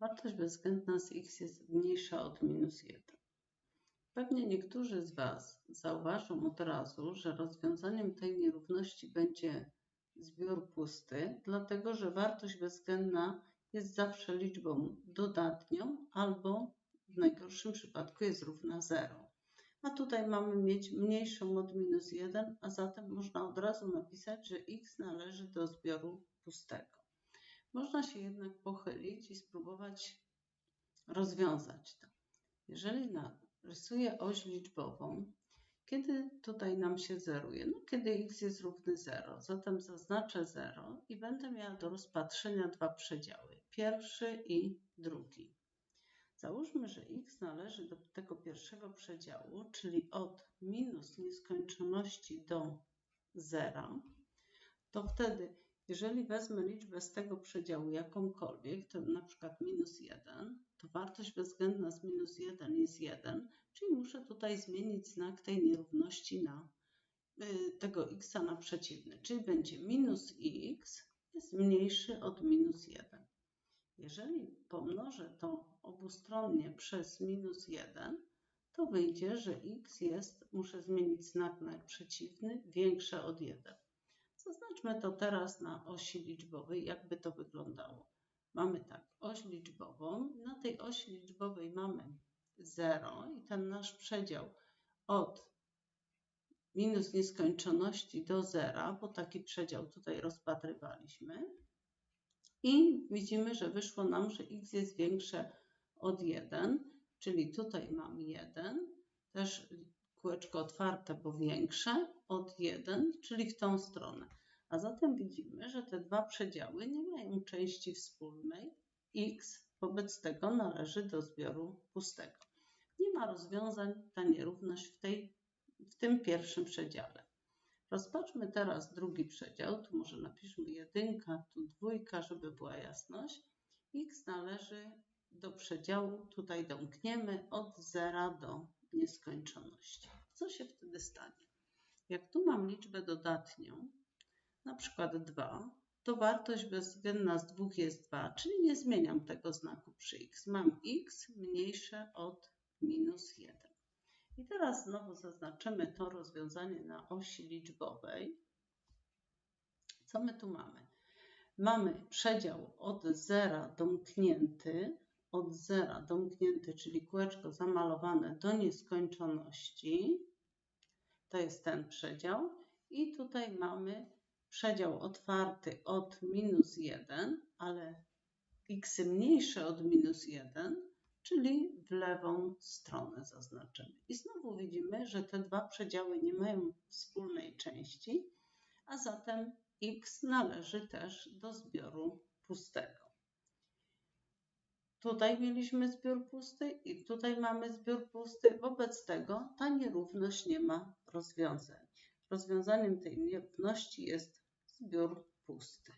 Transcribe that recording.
wartość bezwzględna z x jest mniejsza od minus 1. Pewnie niektórzy z Was zauważą od razu, że rozwiązaniem tej nierówności będzie zbiór pusty, dlatego że wartość bezwzględna jest zawsze liczbą dodatnią albo w najgorszym przypadku jest równa 0. A tutaj mamy mieć mniejszą od minus 1, a zatem można od razu napisać, że x należy do zbioru pustego. Można się jednak pochylić i spróbować rozwiązać to. Jeżeli narysuję oś liczbową, kiedy tutaj nam się zeruje? No, kiedy x jest równy 0. Zatem zaznaczę 0 i będę miała do rozpatrzenia dwa przedziały. Pierwszy i drugi. Załóżmy, że x należy do tego pierwszego przedziału, czyli od minus nieskończoności do zera, to wtedy, jeżeli wezmę liczbę z tego przedziału jakąkolwiek, to na przykład minus 1, to wartość bezwzględna z minus 1 jest 1, czyli muszę tutaj zmienić znak tej nierówności na y, tego x na przeciwny, czyli będzie minus x jest mniejszy od minus 1. Jeżeli pomnożę to obustronnie przez minus 1, to wyjdzie, że x jest, muszę zmienić znak na przeciwny, większe od 1. Zaznaczmy to teraz na osi liczbowej, jakby to wyglądało. Mamy tak, oś liczbową. Na tej osi liczbowej mamy 0 i ten nasz przedział od minus nieskończoności do zera, bo taki przedział tutaj rozpatrywaliśmy. I widzimy, że wyszło nam, że x jest większe od 1, czyli tutaj mam 1, też kółeczko otwarte, bo większe od 1, czyli w tą stronę. A zatem widzimy, że te dwa przedziały nie mają części wspólnej. x wobec tego należy do zbioru pustego. Nie ma rozwiązań ta nierówność w, tej, w tym pierwszym przedziale. Rozpatrzmy teraz drugi przedział. Tu może napiszmy jedynka, tu dwójka, żeby była jasność. x należy do przedziału, tutaj domkniemy od zera do nieskończoności. Co się wtedy stanie? Jak tu mam liczbę dodatnią, na przykład 2, to wartość bezwzględna z 2 jest 2, czyli nie zmieniam tego znaku przy x. Mam x mniejsze od minus 1. I teraz znowu zaznaczymy to rozwiązanie na osi liczbowej. Co my tu mamy? Mamy przedział od zera domknięty, od zera domknięty, czyli kółeczko zamalowane do nieskończoności. To jest ten przedział. I tutaj mamy przedział otwarty od minus 1, ale x mniejsze od minus 1, czyli w lewą stronę zaznaczymy. I znowu widzimy, że te dwa przedziały nie mają wspólnej części, a zatem x należy też do zbioru pustego. Tutaj mieliśmy zbiór pusty i tutaj mamy zbiór pusty. Wobec tego ta nierówność nie ma rozwiązań. Rozwiązaniem tej nierówności jest zbiór pusty.